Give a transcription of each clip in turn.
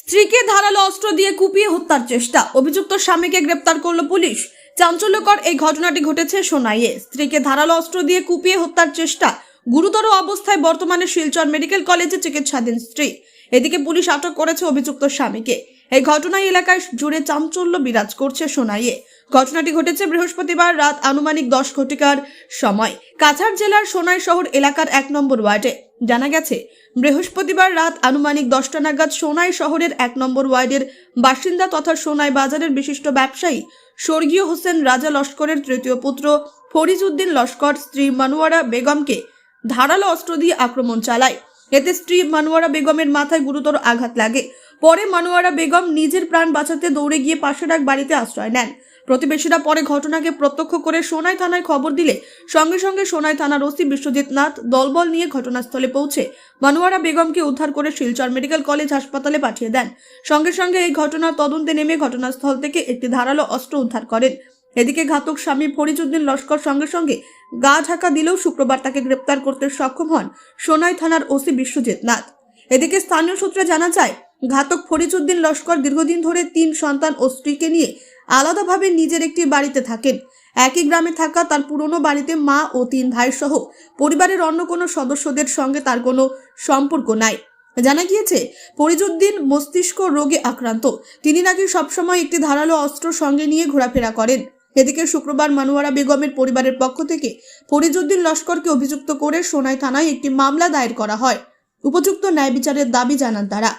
স্ত্রীকে ধারালো অস্ত্র দিয়ে কুপিয়ে হত্যার চেষ্টা। অভিযুক্ত স্বামীকে গ্রেপ্তার করল পুলিশ। চাঞ্চল্যকর এই ঘটনাটি ঘটেছে সোনাইয়ে। স্ত্রীকে ধারালো অস্ত্র দিয়ে কুপিয়ে হত্যার চেষ্টা। গুরুতর অবস্থায় বর্তমানে শিলচর মেডিকেল কলেজে চিকিৎসাধীন স্ত্রী। এদিকে পুলিশ আটক করেছে অভিযুক্ত স্বামীকে। এই ঘটনায় এলাকায় জুড়ে চাঞ্চল্য বিরাজ করছে সোনাইয়ে। ঘটনাটি ঘটেছে বৃহস্পতিবার রাত আনুমানিক দশ ঘটিকার সময়। কাছাড় জেলার সোনাই শহর এলাকার এক নম্বর ওয়ার্ডে। জানা গেছে, বৃহস্পতিবার রাত আনুমানিক দশটা নাগাদ সোনাই শহরের এক নম্বর ওয়ার্ডের বাসিন্দা তথা সোনাই বাজারের বিশিষ্ট ব্যবসায়ী স্বর্গীয় হোসেন রাজা লস্করের তৃতীয় পুত্র ফরিজ উদ্দিন লস্কর, স্ত্রী মানুয়ারা বেগমকে ধারালো অস্ত্র দিয়ে আক্রমণ চালায়। এতে স্ত্রী মানুয়ারা বেগমের মাথায় গুরুতর আঘাত লাগে। পরে মানুয়ারা বেগম নিজের প্রাণ বাঁচাতে দৌড়ে গিয়ে পাশের এক বাড়িতে আশ্রয় নেন। প্রতিবেশীরা পরে ঘটনাকে প্রত্যক্ষ করে সোনাই থানায় খবর দিলে সঙ্গে সঙ্গে সোনাই থানার ওসি বিশ্বজিৎ নাথ দলবল নিয়ে ঘটনাস্থলে পৌঁছে মানুয়ারা বেগমকে উদ্ধার করে শিলচর মেডিকেল কলেজ হাসপাতালে পাঠিয়ে দেন। সঙ্গে সঙ্গে এই ঘটনার তদন্তে নেমে ঘটনাস্থল থেকে একটি ধারালো অস্ত্র উদ্ধার করেন। এদিকে ঘাতক স্বামী ফরিজুদ্দিন লস্কর সঙ্গে সঙ্গে গা ঢাকা দিলেও শুক্রবার তাকে গ্রেপ্তার করতে সক্ষম হন সোনাই থানার ওসি বিশ্বজিৎ নাথ। এদিকে স্থানীয় সূত্রে জানা যায় ঘাতক ফরিজউদ্দিন লস্কর দীর্ঘদিন ধরে তিন সন্তান ও স্ত্রীকে নিয়ে আলাদাভাবে নিজের একটি বাড়িতে থাকেন। একই গ্রামে থাকা তার পুরনো বাড়িতে মা ও তিন ভাই সহ পরিবারের অন্য কোনো সদস্যদের সঙ্গে তার কোনো সম্পর্ক নাই। জানা গিয়েছে ফরিজউদ্দিন মস্তিষ্ক রোগে আক্রান্ত। তিনি নাকি সবসময় একটি ধারালো অস্ত্র সঙ্গে নিয়ে ঘোরাফেরা করেন। এদিকে শুক্রবার মানুয়ারা বেগমের পরিবারের পক্ষ থেকে ফরিজউদ্দিন লস্করকে অভিযুক্ত করে সোনাই থানায় একটি মামলা দায়ের করা হয়। উপযুক্ত ন্যায় বিচারের দাবি জানান তারা।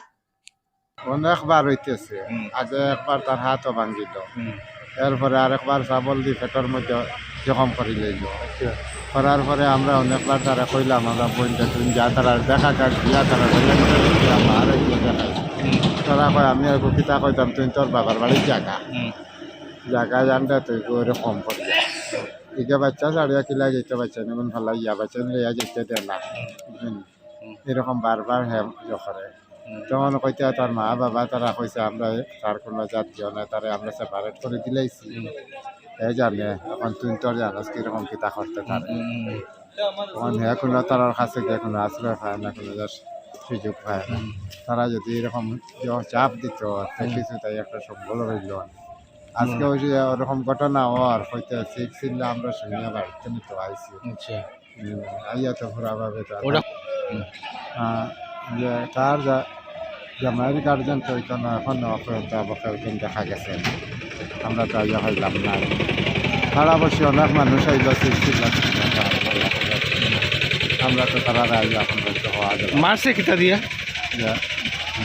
অনেকবার হইতেছে। আগে একবার তার হাতও ভাঙিল এরপরে আরেকবার চাবল দি পেটের মধ্যে জখম করে লইল। করার পরে আমরা অনেকবার তারা কইলাম আমরা বইনটা তুমি যা তারা দেখা যাক দিয়া তারা আর তারা কয় আমি আর কিতা কইতাম তুই তোর বাবার বাড়ির জায়গা। জায়গা জানতে তুই ওরকম করবি। ইকে বাচ্চা সাড়িয়া কিলা যেতে বাচ্চা এমন ভালো ইয়া বাচ্চা লইয়া যেতে দে না। এরকম বারবার হ্যাঁ ইয়ে করে। তখন কইতে তার মা বাবা তারা কইছে আমরা তার কোনো জাতীয় না তারা আমরা সেপারেট করে দিলাইছি। এ জানে এখন তুই তোর জানাস কীরকম কিতা করতে পারে। তখন হে কোনো তার কাছে গিয়ে কোনো আশ্রয় পায় না কোনো সুযোগ পায় না। তারা যদি এরকম চাপ দিত কিছু তাই একটা সম্বল হইল। আজকে ওই যে ওরকম ঘটনা হওয়ার হইতে শিখছিল আমরা শুনে বাড়িতে তো আইসি আচ্ছা। আইয়া তো ঘোরাভাবে হ্যাঁ, যে তার যা জামাইয়ের গার্জেন তো এখন অপরন্ত অবকালকেন দেখা গেছে। আমরা তো আইয়া হইলাম না সারা বসে অনেক মানুষ আইল সৃষ্টি আমরা তো তারা আইয়া এখন হওয়া যাবে। মারছে কিতা দিয়া? যে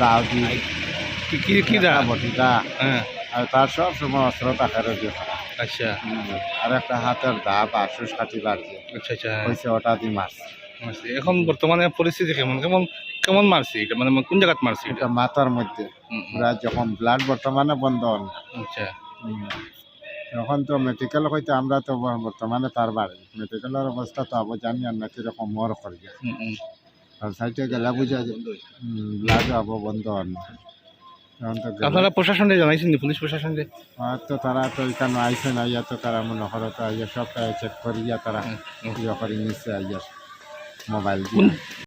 দাও দি কি কি দা। বটিটা হ্যাঁ আর তার সব সময় অস্ত্র টাকার আচ্ছা। আর একটা হাতের দা বা সুস কাটি বাড়ছে আচ্ছা আচ্ছা। ওটা দিয়ে মারছে। এখন বর্তমানে পরিস্থিতি কেমন? কেমন কেমন মারছি এটা? মানে কোন জায়গাত মারছি এটা মাথার মধ্যে। পুরা যখন ব্লাড বর্তমানে বন্ধ হল। আচ্ছা। এখন তো মেডিকেল হইতে আমরা তো বর্তমানে তার বাড়ি। মেডিকেলের অবস্থা তো আবো জানি আর না কীরকম মর হুম। আর সাইডে গেলে বুঝা যায় ব্লাড আবো বন্ধ হল। আপনারা প্রশাসনে জানাইছেন? পুলিশ প্রশাসনে আর তো তারা তো এখানে আইসে না ইয়া তো তারা মনে করো তো আইয়া সব চেক করিয়া তারা। ইয়ে করে নিচ্ছে আইয়া মোবাইল